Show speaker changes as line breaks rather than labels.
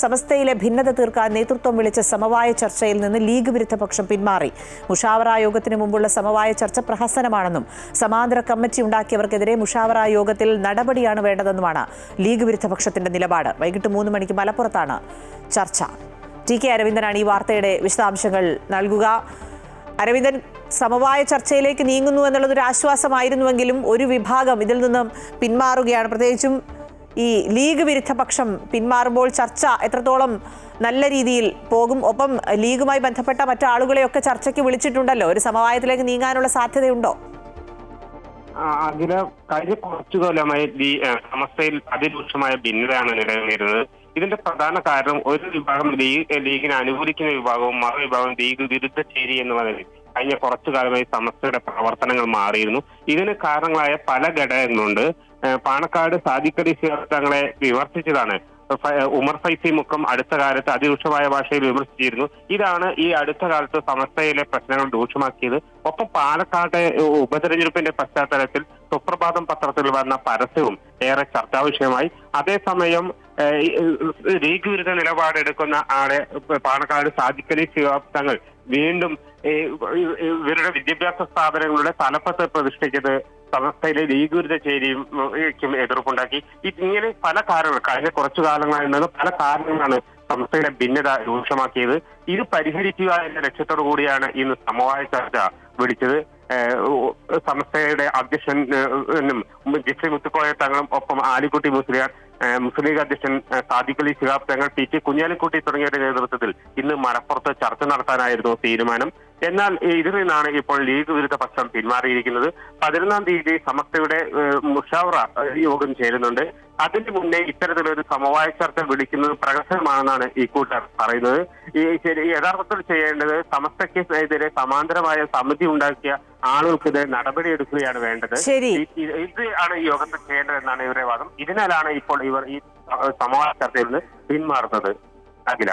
സമസ്തയിലെ ഭിന്നത തീർക്കാൻ നേതൃത്വം വിളിച്ച സമവായ ചർച്ചയിൽ നിന്ന് ലീഗ് വിരുദ്ധ പക്ഷം പിന്മാറി. മുഷാവറ യോഗത്തിന് മുമ്പുള്ള സമവായ ചർച്ച പ്രഹസനമാണെന്നും സമാന്തര കമ്മിറ്റി ഉണ്ടാക്കിയവർക്കെതിരെ മുഷാവറ യോഗത്തിൽ നടപടിയാണ് വേണ്ടതെന്നുമാണ് ലീഗ് വിരുദ്ധ പക്ഷത്തിന്റെ നിലപാട്. വൈകിട്ട് മൂന്ന് മണിക്ക് മലപ്പുറത്താണ് ചർച്ച. ടി കെ അരവിന്ദനാണ് ഈ വാർത്തയുടെ വിശദാംശങ്ങൾ നൽകുക. അരവിന്ദൻ സമവായ ചർച്ചയിലേക്ക് നീങ്ങുന്നു എന്നുള്ളതൊരു ആശ്വാസമായിരുന്നുവെങ്കിലും ഒരു വിഭാഗം ഇതിൽ നിന്നും പിന്മാറുകയാണ്. പ്രത്യേകിച്ചും ഈ ലീഗ് വിരുദ്ധ പക്ഷം പിന്മാറുമ്പോൾ ചർച്ച എത്രത്തോളം നല്ല രീതിയിൽ പോകും? ഒപ്പം ലീഗുമായി ബന്ധപ്പെട്ട മറ്റാളുകളെയൊക്കെ ചർച്ചയ്ക്ക് വിളിച്ചിട്ടുണ്ടല്ലോ. ഒരു സമവായത്തിലേക്ക് നീങ്ങാനുള്ള സാധ്യതയുണ്ടോ?
അതിന് കഴിഞ്ഞ കുറച്ചു കൊല്ലമായി സമസ്തയിൽ അതിരൂക്ഷമായ ഭിന്നതയാണ് നിലനിന്നിരുന്നത്. ഇതിന്റെ പ്രധാന കാരണം ഒരു വിഭാഗം ലീഗ് ലീഗിനെ അനുകൂലിക്കുന്ന വിഭാഗവും മറുവിഭാഗം ലീഗ് വിരുദ്ധ ചേരി എന്ന് പറയുന്നത് കഴിഞ്ഞ കുറച്ചു കാലമായി സമസ്തയുടെ പ്രവർത്തനങ്ങൾ മാറിയിരുന്നു. ഇതിന് കാരണങ്ങളായ പല ഘടകങ്ങളുണ്ട്. പാണക്കാട് സാദിഖലി ശിഹാബ് തങ്ങളെ വിമർശിച്ചതാണ്. ഉമർ ഫൈസി മുക്കം അടുത്ത കാലത്ത് അതിരൂക്ഷമായ ഭാഷയിൽ വിമർശിച്ചിരുന്നു. ഇതാണ് ഈ അടുത്ത കാലത്ത് സമസ്തയിലെ പ്രശ്നങ്ങൾ രൂക്ഷമാക്കിയത്. ഒപ്പം പാലക്കാട്ടെ ഉപതെരഞ്ഞെടുപ്പിന്റെ പശ്ചാത്തലത്തിൽ സുപ്രഭാതം പത്രത്തിൽ വന്ന പരസ്യവും ഏറെ ചർച്ചാ വിഷയമായി. അതേസമയം ലീഗ് വിരുദ്ധ നിലപാടെടുക്കുന്ന ആളെ പാണക്കാട് സാധിക്കലി ശിഹാബ് തങ്ങൾ വീണ്ടും ഇവരുടെ വിദ്യാഭ്യാസ സ്ഥാപനങ്ങളുടെ തലപ്പത്ത് പ്രതിഷ്ഠിച്ചത് സമസ്തയിലെ ലീഗ് വിരുദ്ധ ചേരിയും ക്കും എതിർപ്പുണ്ടാക്കി. ഇങ്ങനെ പല കാരണങ്ങൾ കഴിഞ്ഞ കുറച്ചു കാലങ്ങളായി നിന്ന് പല കാരണങ്ങളാണ് സമസ്തയുടെ ഭിന്നത രൂക്ഷമാക്കിയത്. ഇത് പരിഹരിക്കുക എന്ന ലക്ഷ്യത്തോടു കൂടിയാണ് ഇന്ന് സമവായ ചർച്ച വിളിച്ചത്. സംസ്ഥയുടെ അധ്യക്ഷൻ ജിഫ്രി മുത്തുക്കോയ തങ്ങളും ഒപ്പം ആലിക്കുട്ടി മുസ്ലിയാർ മുസ്ലിം ലീഗ് അധ്യക്ഷൻ സാദിഖ് അലി ശിഹാബ് തങ്ങൾ പി ടി കുഞ്ഞാലിക്കുട്ടി തുടങ്ങിയവരുടെ നേതൃത്വത്തിൽ ഇന്ന് മലപ്പുറത്ത് ചർച്ച നടത്താനായിരുന്നു തീരുമാനം. എന്നാൽ ഇതിൽ നിന്നാണ് ഇപ്പോൾ ലീഗ് വിരുദ്ധ പക്ഷം പിന്മാറിയിരിക്കുന്നത്. പതിനൊന്നാം തീയതി സമസ്തയുടെ മുഷാവറ യോഗം ചേരുന്നുണ്ട്. അതിന് മുന്നേ ഇത്തരത്തിലൊരു സമവായ ചർച്ച വിളിക്കുന്നത് പ്രകർശനമാണെന്നാണ് ഈ കൂട്ടർ പറയുന്നത്. ഈ ശരി യഥാർത്ഥത്തിൽ ചെയ്യേണ്ടത് സമസ്തയ്ക്ക് എതിരെ സമാന്തരമായ സമിതി ഉണ്ടാക്കിയ ആളുകൾക്കെതിരെ നടപടിയെടുക്കുകയാണ് വേണ്ടത്. ഇത് ആണ് ഈ യോഗത്തിൽ ചെയ്യേണ്ടതെന്നാണ് ഇവരുടെ വാദം. ഇതിനാലാണ് ഇപ്പോൾ ഇവർ ഈ സമവായ ചർച്ചയിൽ നിന്ന് പിന്മാറുന്നത്. അഖില.